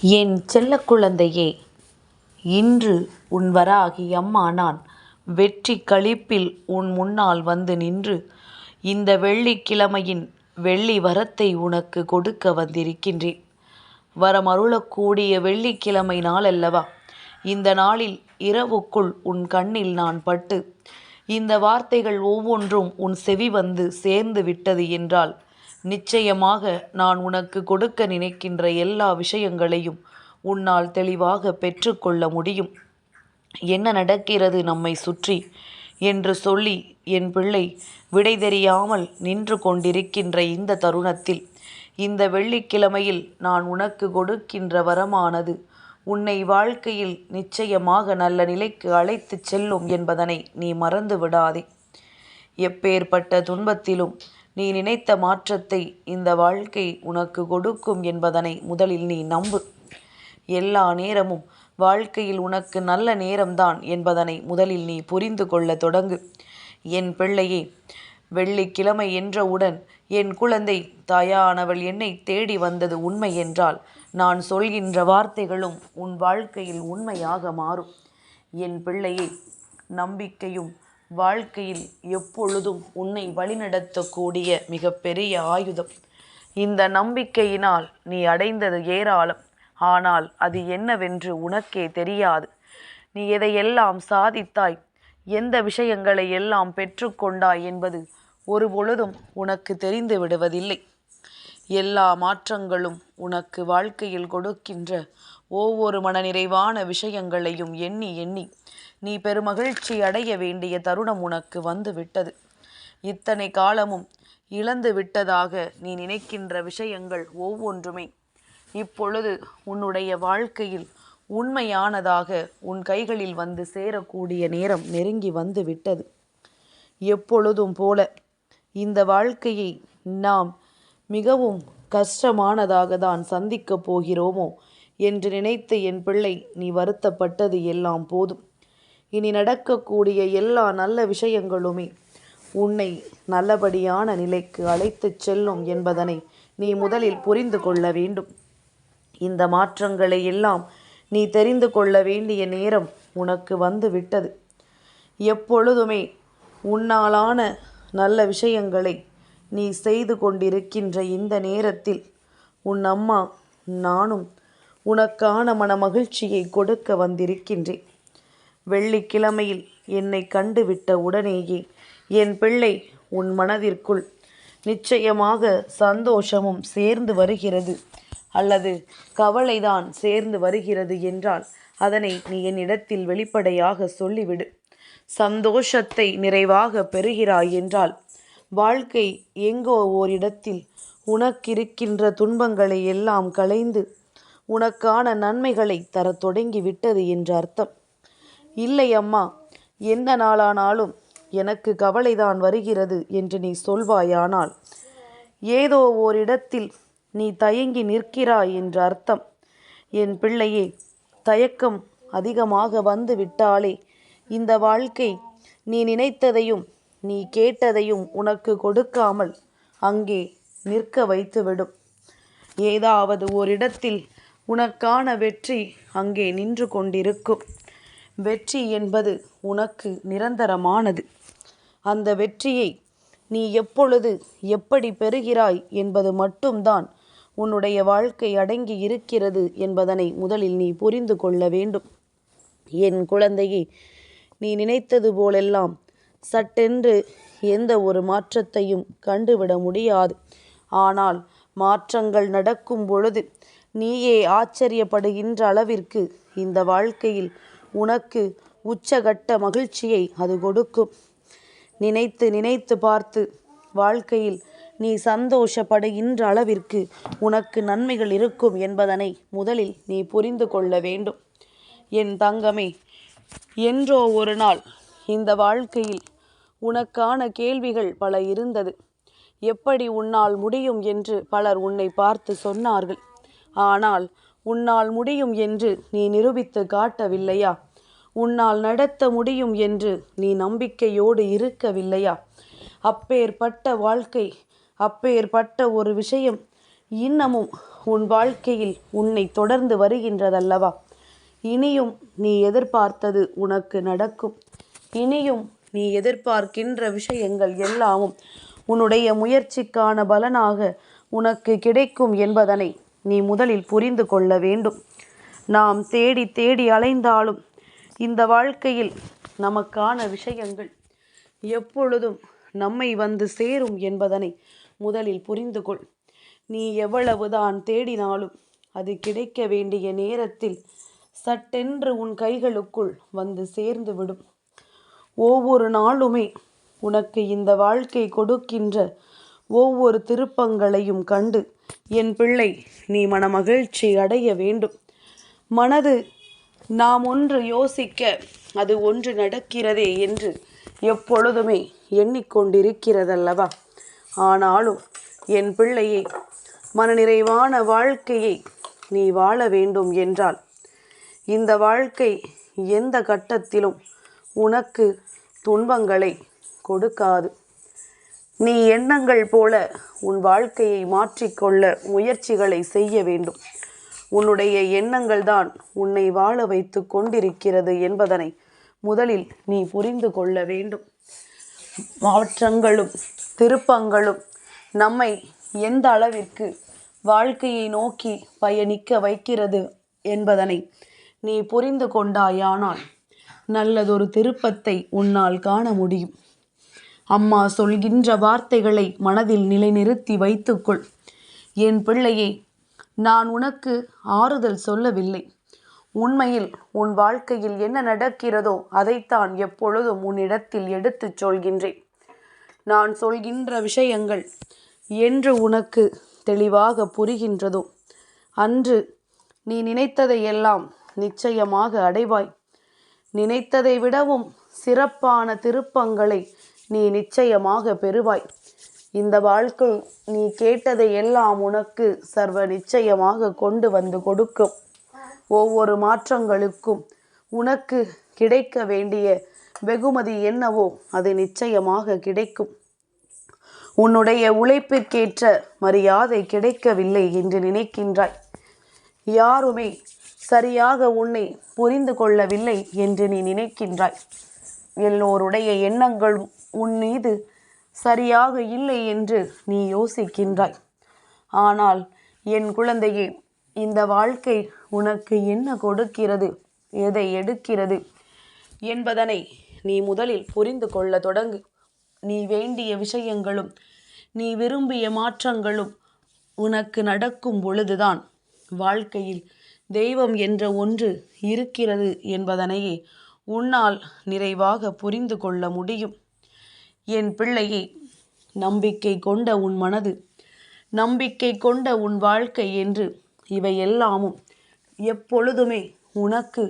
என் செல்ல குழந்தையே இன்று உன் வராகி அம்மா நான் வெற்றி களிப்பில் உன் முன்னால் வந்து நின்று இந்த வெள்ளிக்கிழமையின் வெள்ளி வரத்தை உனக்கு கொடுக்க வந்திருக்கின்றேன். வரமருளக்கூடிய வெள்ளிக்கிழமை நாளல்லவா இந்த நாளில் இரவுக்குள் உன் கண்ணில் நான் பட்டு இந்த வார்த்தைகள் ஒவ்வொன்றும் உன் செவி வந்து சேர்ந்து விட்டது என்றால் நிச்சயமாக நான் உனக்கு கொடுக்க நினைக்கின்ற எல்லா விஷயங்களையும் உன்னால் தெளிவாக பெற்றுக்கொள்ள முடியும். என்ன நடக்கிறது நம்மை சுற்றி என்று சொல்லி என் பிள்ளை விடை தெரியாமல் நின்று கொண்டிருக்கின்ற இந்த தருணத்தில் இந்த வெள்ளிக்கிழமையில் நான் உனக்கு கொடுக்கின்ற வரமானது உன்னை வாழ்க்கையில் நிச்சயமாக நல்ல நிலைக்கு அழைத்துச் செல்லும் என்பதனை நீ மறந்து விடாதே. எப்பேற்பட்ட துன்பத்திலும் நீ நினைத்த மாற்றத்தை இந்த வாழ்க்கை உனக்கு கொடுக்கும் என்பதனை முதலில் நீ நம்பு. எல்லா நேரமும் வாழ்க்கையில் உனக்கு நல்ல நேரம்தான் என்பதனை முதலில் நீ புரிந்து கொள்ள தொடங்கு. என் பிள்ளையே வெள்ளிக்கிழமை என்றவுடன் என் குழந்தை தாயானவள் என்னை தேடி வந்தது உண்மை என்றால் நான் சொல்கின்ற வார்த்தைகளும் உன் வாழ்க்கையில் உண்மையாக மாறும். என் பிள்ளையே நம்பிக்கையும் வாழ்க்கையில் எப்பொழுதும் உன்னை வழிநடத்தக்கூடிய மிகப்பெரிய ஆயுதம். இந்த நம்பிக்கையினால் நீ அடைந்தது ஏராளம். ஆனால் அது என்னவென்று உனக்கே தெரியாது. நீ எதையெல்லாம் சாதித்தாய் எந்த விஷயங்களை எல்லாம் பெற்றுக்கொண்டாய் என்பது ஒருபொழுதும் உனக்கு தெரிந்து விடுவதில்லை. எல்லா மாற்றங்களும் உனக்கு வாழ்க்கையில் கொடுக்கின்ற ஒவ்வொரு மனநிறைவான விஷயங்களையும் எண்ணி எண்ணி நீ பெருமகிழ்ச்சி அடைய வேண்டிய தருணம் உனக்கு வந்து விட்டது. இத்தனை காலமும் இழந்து விட்டதாக நீ நினைக்கின்ற விஷயங்கள் ஒவ்வொன்றுமே இப்பொழுது உன்னுடைய வாழ்க்கையில் உண்மையானதாக உன் கைகளில் வந்து சேரக்கூடிய நேரம் நெருங்கி வந்து விட்டது. எப்பொழுதும் போல இந்த வாழ்க்கையை நாம் மிகவும் கஷ்டமானதாக தான் சந்திக்கப் போகிறோமோ என்று நினைத்து என் பிள்ளை நீ வருத்தப்பட்டது எல்லாம் போதும். இனி நடக்கக்கூடிய எல்லா நல்ல விஷயங்களுமே உன்னை நல்லபடியான நிலைக்கு அழைத்துச் செல்லும் என்பதனை நீ முதலில் புரிந்து கொள்ள வேண்டும். இந்த மாற்றங்களை எல்லாம் நீ தெரிந்து கொள்ள வேண்டிய நேரம் உனக்கு வந்து விட்டது. எப்பொழுதுமே உன்னாலான நல்ல விஷயங்களை நீ செய்து கொண்டிருக்கின்ற இந்த நேரத்தில் உன் அம்மா நானும் உனக்கான மனமகிழ்ச்சியை கொடுக்க வந்திருக்கின்றேன். வெள்ளிக்கிழமையில் என்னை கண்டுவிட்ட உடனேயே என் பிள்ளை உன் மனதிற்குள் நிச்சயமாக சந்தோஷமும் சேர்ந்து வருகிறது அல்லது கவலைதான் சேர்ந்து வருகிறது என்றால் அதனை நீ என்னிடத்தில் வெளிப்படையாக சொல்லிவிடு. சந்தோஷத்தை நிறைவாக பெறுகிறாய் என்றால் வாழ்க்கை எங்கோ ஓரிடத்தில் உனக்கிருக்கின்ற துன்பங்களை எல்லாம் களைந்து உனக்கான நன்மைகளைத் தரத் தொடங்கி விட்டது என்று அர்த்தம். இல்லை அம்மா எந்த நாளானாலும் எனக்கு கவலைதான் வருகிறது என்று நீ சொல்வாயானால் ஏதோ ஓரிடத்தில் நீ தயங்கி நிற்கிறாய் என்று அர்த்தம். என் பிள்ளையே தயக்கம் அதிகமாக வந்து விட்டாலே இந்த வாழ்க்கை நீ நினைத்ததையும் நீ கேட்டதையும் உனக்கு கொடுக்காமல் அங்கே நிற்க வைத்துவிடும். ஏதாவது ஓரிடத்தில் உனக்கான வெற்றி அங்கே நின்று கொண்டிருக்கும். வெற்றி என்பது உனக்கு நிரந்தரமானது. அந்த வெற்றியை நீ எப்பொழுது எப்படி பெறுகிறாய் என்பது மட்டும்தான் உன்னுடைய வாழ்க்கை அடங்கி இருக்கிறது என்பதனை முதலில் நீ புரிந்து கொள்ள வேண்டும். என் குழந்தையே நீ நினைத்தது போலெல்லாம் சட்டென்று எந்த ஒரு மாற்றத்தையும் கண்டுவிட முடியாது. ஆனால் மாற்றங்கள் நடக்கும் பொழுது நீயே ஆச்சரியப்படுகின்ற அளவிற்கு இந்த வாழ்க்கையில் உனக்கு உச்சகட்ட மகிழ்ச்சியை அது கொடுக்கும். நினைத்து நினைத்து பார்த்து வாழ்க்கையில் நீ சந்தோஷப்படுகின்ற அளவிற்கு உனக்கு நன்மைகள் இருக்கும் என்பதனை முதலில் நீ புரிந்து கொள்ள வேண்டும். என் தங்கமே என்றோ ஒரு நாள் இந்த வாழ்க்கையில் உனக்கான கேள்விகள் பல இருந்தது. எப்படி உன்னால் முடியும் என்று பலர் உன்னை பார்த்து சொன்னார்கள். ஆனால் உன்னால் முடியும் என்று நீ நிரூபித்து காட்டவில்லையா? உன்னால் நடத்த முடியும் என்று நீ நம்பிக்கையோடு இருக்கவில்லையா? அப்பேற்பட்ட வாழ்க்கை அப்பேற்பட்ட ஒரு விஷயம் இன்னமும் உன் வாழ்க்கையில் உன்னை தொடர்ந்து வருகின்றதல்லவா இனியும் நீ எதிர்பார்த்தது உனக்கு நடக்கும் இனியும் நீ எதிர்பார்க்கின்ற விஷயங்கள் எல்லாமும் உன்னுடைய முயற்சிக்கான பலனாக உனக்கு கிடைக்கும் என்பதனை நீ முதலில் புரிந்து கொள்ள வேண்டும். நாம் தேடி தேடி அலைந்தாலும் இந்த வாழ்க்கையில் நமக்கான விஷயங்கள் எப்பொழுதும் நம்மை வந்து சேரும் என்பதனை முதலில் புரிந்து கொள். நீ எவ்வளவுதான் தேடினாலும் அது கிடைக்க வேண்டிய நேரத்தில் சட்டென்று உன் கைகளுக்குள் வந்து சேர்ந்து விடும். ஒவ்வொரு நாளுமே உனக்கு இந்த வாழ்க்கை கொடுக்கின்ற ஒவ்வொரு திருப்பங்களையும் கண்டு என் பிள்ளை நீ மனமகிழ்ச்சி அடைய வேண்டும். மனது நாம் ஒன்று யோசிக்க அது ஒன்று நடக்கிறதே என்று எப்பொழுதுமே எண்ணிக்கொண்டிருக்கிறதல்லவா? ஆனாலும் என் பிள்ளையே மனநிறைவான வாழ்க்கையை நீ வாழ வேண்டும் என்றால் இந்த வாழ்க்கை எந்த கட்டத்திலும் உனக்கு துன்பங்களை கொடுக்காது. நீ எண்ணங்கள் போல உன் வாழ்க்கையை மாற்றிக்கொள்ள முயற்சிகளை செய்ய வேண்டும். உன்னுடைய எண்ணங்கள் தான் உன்னை வாழ வைத்து கொண்டிருக்கிறது என்பதனை முதலில் நீ புரிந்து கொள்ள வேண்டும். மாற்றங்களும் திருப்பங்களும் நம்மை எந்த அளவிற்கு வாழ்க்கையை நோக்கி பயணிக்க வைக்கிறது என்பதனை நீ புரிந்து கொண்டாயானால் நல்லதொரு திருப்பத்தை உன்னால் காண முடியும். அம்மா சொல்கின்ற வார்த்தைகளை மனதில் நிலைநிறுத்தி வைத்துக்கொள். என் பிள்ளையே நான் உனக்கு ஆறுதல் சொல்லவில்லை. உண்மையில் உன் வாழ்க்கையில் என்ன நடக்கிறதோ அதைத்தான் எப்பொழுதும் உன்னிடத்தில் எடுத்துச் சொல்கின்றேன். நான் சொல்கின்ற விஷயங்கள் என்று உனக்கு தெளிவாக புரிகின்றதோ அன்று நீ நினைத்ததையெல்லாம் நிச்சயமாக அடைவாய். நினைத்ததை விடவும் சிறப்பான திருப்பங்களை நீ நிச்சயமாக பெறுவாய். இந்த வாழ்க்கை நீ கேட்டதை எல்லாம் உனக்கு சர்வ நிச்சயமாக கொண்டு வந்து கொடுக்கும். ஒவ்வொரு மாற்றங்களுக்கும் உனக்கு கிடைக்க வேண்டிய வெகுமதி என்னவோ அது நிச்சயமாக கிடைக்கும். உன்னுடைய உழைப்பிற்கேற்ற மரியாதை கிடைக்கவில்லை என்று நினைக்கின்றாய். யாருமே சரியாக உன்னை புரிந்து கொள்ளவில்லை என்று நீ நினைக்கின்றாய். எல்லோருடைய எண்ணங்களும் உன் மீது சரியாக இல்லை என்று நீ யோசிக்கின்றாய். ஆனால் என் குழந்தையே இந்த வாழ்க்கை உனக்கு என்ன கொடுக்கிறது? எதை எடுக்கிறது? என்பதனை நீ முதலில் புரிந்து கொள்ள தொடங்கு. நீ வேண்டிய விஷயங்களும் நீ விரும்பிய மாற்றங்களும் உனக்கு நடக்கும் பொழுதுதான் வாழ்க்கையில் தெய்வம் என்ற ஒன்று இருக்கிறது என்பதனையே உன்னால் நிறைவாக புரிந்து கொள்ள முடியும். என் பிள்ளையே நம்பிக்கை கொண்ட உன் மனது நம்பிக்கை கொண்ட உன் வாழ்க்கை என்று இவை எல்லாமும் எப்பொழுதுமே உனக்கு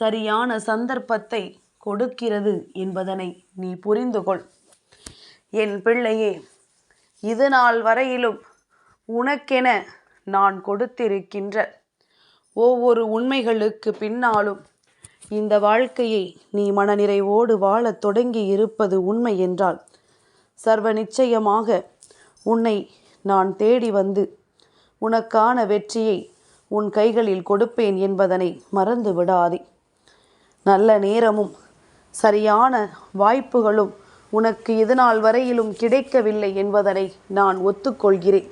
சரியான சந்தர்ப்பத்தை கொடுக்கிறது என்பதனை நீ புரிந்து கொள். என் பிள்ளையே இது நாள் வரையிலும் உனக்கென நான் கொடுத்திருக்கின்ற ஒவ்வொரு உண்மைகளுக்கு பின்னாலும் இந்த வாழ்க்கையை நீ மனநிறைவோடு வாழத் தொடங்கி இருப்பது உண்மை என்றால் சர்வ நிச்சயமாக உன்னை நான் தேடி வந்து உனக்கான வெற்றியை உன் கைகளில் கொடுப்பேன் என்பதனை மறந்து விடாதே. நல்ல நேரமும் சரியான வாய்ப்புகளும் உனக்கு இதுநாள் வரையிலும் கிடைக்கவில்லை என்பதனை நான் ஒத்துக்கொள்கிறேன்.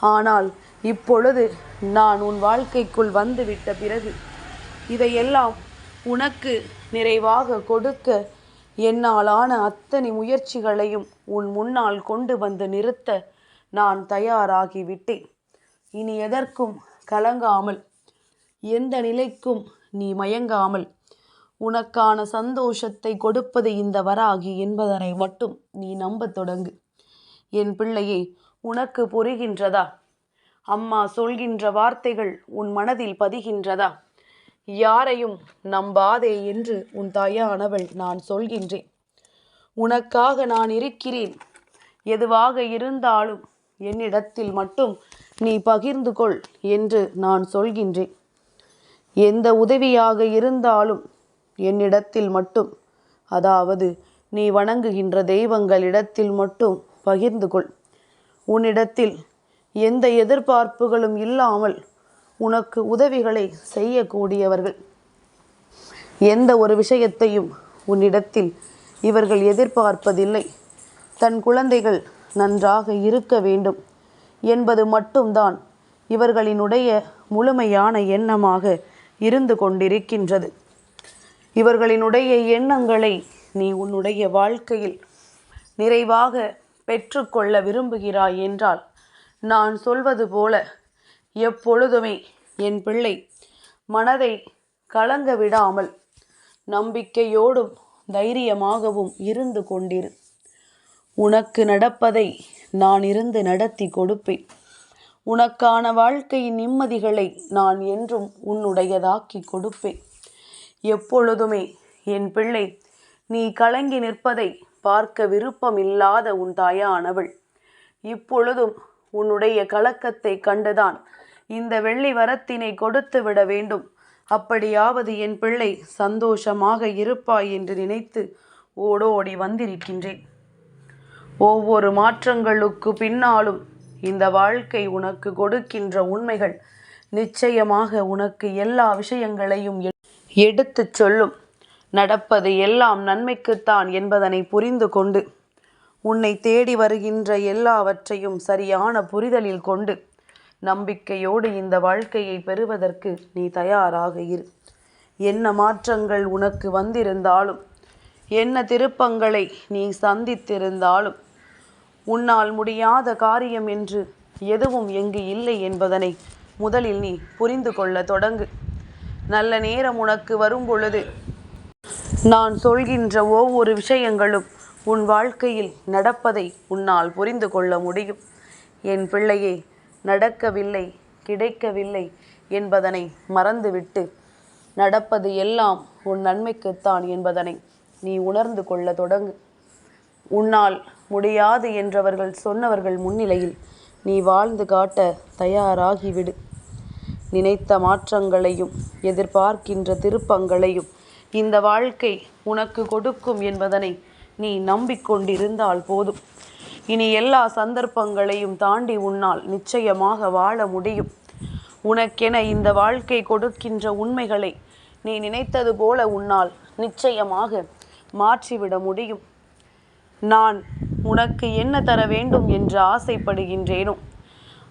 ஆனால் இப்பொழுது நான் உன் வாழ்க்கைக்குள் வந்துவிட்ட பிறகு இதையெல்லாம் உனக்கு நிறைவாக கொடுக்க என்னாலான அத்தனை முயற்சிகளையும் உன் முன்னால் கொண்டு வந்து நிறுத்த நான் தயாராகிவிட்டேன். இனி எதற்கும் கலங்காமல் எந்த நிலைக்கும் நீ மயங்காமல் உனக்கான சந்தோஷத்தை கொடுப்பது இந்த வராகி என்பதனை மட்டும் நீ நம்பத் தொடங்கு. என் பிள்ளையே உனக்கு புரிகின்றதா? அம்மா சொல்கின்ற வார்த்தைகள் உன் மனதில் பதிகின்றதா? யாரையும் நம்பாதே என்று உன் தாயானவள் நான் சொல்கின்றேன். உனக்காக நான் இருக்கிறேன். எதுவாக இருந்தாலும் என்னிடத்தில் மட்டும் நீ பகிர்ந்து கொள் என்று நான் சொல்கின்றேன். எந்த உதவியாக இருந்தாலும் என்னிடத்தில் மட்டும் அதாவது நீ வணங்குகின்ற தெய்வங்களிடத்தில் மட்டும் பகிர்ந்து கொள். உன்னிடத்தில் எந்த எதிர்பார்ப்புகளும் இல்லாமல் உனக்கு உதவிகளை செய்யக்கூடியவர்கள். எந்த ஒரு விஷயத்தையும் உன்னிடத்தில் இவர்கள் எதிர்பார்ப்பதில்லை. தன் குழந்தைகள் நன்றாக இருக்க வேண்டும் என்பது மட்டும்தான் இவர்களினுடைய முழுமையான எண்ணமாக இருந்து கொண்டிருக்கின்றது. இவர்களினுடைய எண்ணங்களை நீ உன்னுடைய வாழ்க்கையில் நிறைவாக பெற்றுக்கொள்ள விரும்புகிறாய் என்றால் நான் சொல்வது போல எப்பொழுதுமே என் பிள்ளை மனதை கலங்க விடாமல் நம்பிக்கையோடும் தைரியமாகவும் இருந்து கொண்டிரு. உனக்கு நடப்பதை நான் இருந்து நடத்தி கொடுப்பேன். உனக்கான வாழ்க்கையின் நிம்மதிகளை நான் என்றும் உன்னுடையதாக்கி கொடுப்பேன். எப்பொழுதுமே என் பிள்ளை நீ கலங்கி நிற்பதை பார்க்க விருப்பமில்லாத உன் தாயானவள். இப்பொழுதும் உன்னுடைய கலக்கத்தை கண்டுதான் இந்த வெள்ளி வரத்தினை கொடுத்து விட வேண்டும். அப்படியாவது என் பிள்ளை சந்தோஷமாக இருப்பாய் என்று நினைத்து ஓடோடி வந்திருக்கின்றேன். ஒவ்வொரு மாற்றங்களுக்கு பின்னாலும் இந்த வாழ்க்கை உனக்கு கொடுக்கின்ற உண்மைகள் நிச்சயமாக உனக்கு எல்லா விஷயங்களையும் எடுத்துச் சொல்லும். நடப்பது எல்லாம் நன்மைக்குத்தான் என்பதனை புரிந்து கொண்டு உன்னை தேடி வருகின்ற எல்லாவற்றையும் சரியான புரிதலில் கொண்டு நம்பிக்கையோடு இந்த வாழ்க்கையை பெறுவதற்கு நீ தயாராக இரு. என்ன மாற்றங்கள் உனக்கு வந்திருந்தாலும் என்ன திருப்பங்களை நீ சந்தித்திருந்தாலும் உன்னால் முடியாத காரியம் என்று எதுவும் எங்கு இல்லை என்பதனை முதலில் நீ புரிந்து கொள்ள தொடங்கு. நல்ல நேரம் உனக்கு வரும் பொழுது நான் சொல்கின்ற ஒவ்வொரு விஷயங்களும் உன் வாழ்க்கையில் நடப்பதை உன்னால் புரிந்து கொள்ள முடியும். என் பிள்ளையே நடக்கவில்லை கிடைக்கவில்லை என்பதனை மறந்துவிட்டு நடப்பது எல்லாம் உன் நன்மைக்குத்தான் என்பதனை நீ உணர்ந்து கொள்ள தொடங்கு. உன்னால் முடியாது என்றவர்கள் சொன்னவர்கள் முன்னிலையில் நீ வாழ்ந்து காட்ட தயாராகிவிடு. நினைத்த மாற்றங்களையும் எதிர்பார்க்கின்ற திருப்பங்களையும் இந்த வாழ்க்கை உனக்கு கொடுக்கும் என்பதனை நீ நம்பிக்கொண்டிருந்தால் போதும். இனி எல்லா சந்தர்ப்பங்களையும் தாண்டி உன்னால் நிச்சயமாக வாழ முடியும். உனக்கென இந்த வாழ்க்கை கொடுக்கின்ற உண்மைகளை நீ நினைத்தது போல உன்னால் நிச்சயமாக மாற்றிவிட முடியும். நான் உனக்கு என்ன தர வேண்டும் என்று ஆசைப்படுகின்றேனோ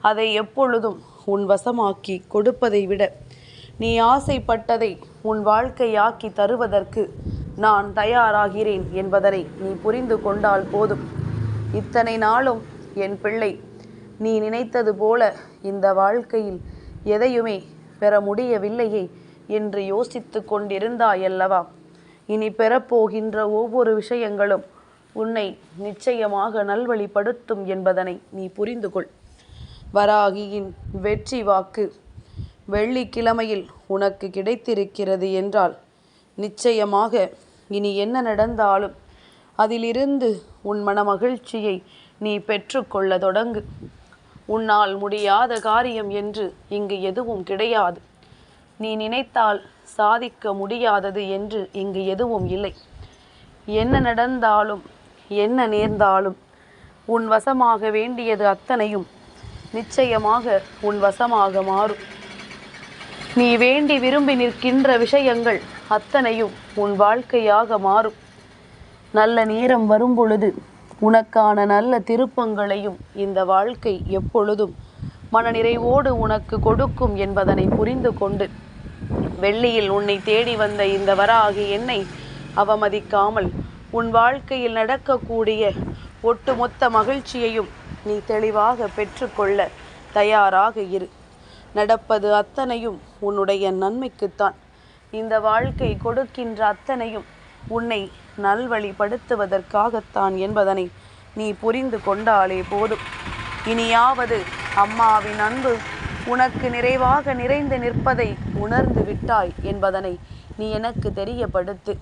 அதை எப்பொழுதும் உன் வசமாக்கி கொடுப்பதை விட நீ ஆசைப்பட்டதை உன் வாழ்க்கையாக்கி தருவதற்கு நான் தயாராகிறேன் என்பதனை நீ புரிந்து கொண்டால் போதும். இத்தனை நாளும் என் பிள்ளை நீ நினைத்தது போல இந்த வாழ்க்கையில் எதையுமே பெற முடியவில்லையே என்று யோசித்து கொண்டிருந்தாயல்லவா? இனி பெறப்போகின்ற ஒவ்வொரு விஷயங்களும் உன்னை நிச்சயமாக நல்வழிப்படுத்தும் என்பதனை நீ புரிந்து கொள் வராகியின் வெற்றி வாக்கு வெள்ளிக்கிழமையில் உனக்கு கிடைத்திருக்கிறது என்றால் நிச்சயமாக இனி என்ன நடந்தாலும் அதிலிருந்து உன் மன மகிழ்ச்சியை நீ பெற்றுக்கொள்ள தொடங்கு. உன்னால் முடியாத காரியம் என்று இங்கு எதுவும் கிடையாது. நீ நினைத்தால் சாதிக்க முடியாதது என்று இங்கு எதுவும் இல்லை. என்ன நடந்தாலும் என்ன நேர்ந்தாலும் உன் வசமாக வேண்டியது அத்தனையும் நிச்சயமாக உன் வசமாக மாறும். நீ வேண்டி விரும்பி நிற்கின்ற விஷயங்கள் அத்தனையும் உன் வாழ்க்கையாக மாறும். நல்ல நேரம் வரும் பொழுது உனக்கான நல்ல திருப்பங்களையும் இந்த வாழ்க்கை எப்பொழுதும் மனநிறைவோடு உனக்கு கொடுக்கும் என்பதனை புரிந்து கொண்டு வெள்ளியில் உன்னை தேடி வந்த இந்த வராகி என்னை அவமதிக்காமல் உன் வாழ்க்கையில் நடக்கக்கூடிய ஒட்டுமொத்த மகிழ்ச்சியையும் நீ தெளிவாக பெற்றுக்கொள்ள தயாராக இரு. நடப்பது அத்தனையும் உன்னுடைய நன்மைக்குத்தான். இந்த வாழ்க்கை கொடுக்கின்ற அத்தனையும் உன்னை நல்வழிப்படுத்துவதற்காகத்தான் என்பதனை நீ புரிந்து கொண்டாலே போதும். இனியாவது அம்மாவின் அன்பு உனக்கு நிறைவாக நிறைந்து நிற்பதை உணர்ந்து விட்டாய் என்பதனை நீ எனக்கு தெரியப்படுத்து.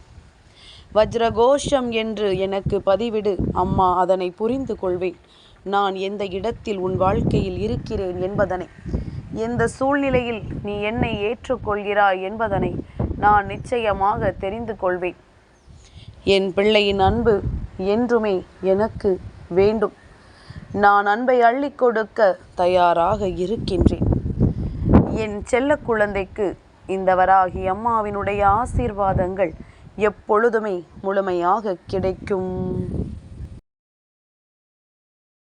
வஜ்ரகோஷம் என்று எனக்கு பதிவிடு அம்மா அதனை புரிந்து கொள்வேன். நான் எந்த இடத்தில் உன் வாழ்க்கையில் இருக்கிறேன் என்பதனை. எந்த சூழ்நிலையில் நீ என்னை ஏற்றுக்கொள்கிறாய் என்பதனை நான் நிச்சயமாக தெரிந்து கொள்வேன். என் பிள்ளையின் அன்பு என்றுமே எனக்கு வேண்டும். நான் அன்பை அள்ளிக் கொடுக்க தயாராக இருக்கின்றேன். என் செல்ல குழந்தைக்கு இந்த வராகி அம்மாவினுடைய ஆசீர்வாதங்கள் எப்பொழுதுமே முழுமையாக கிடைக்கும்.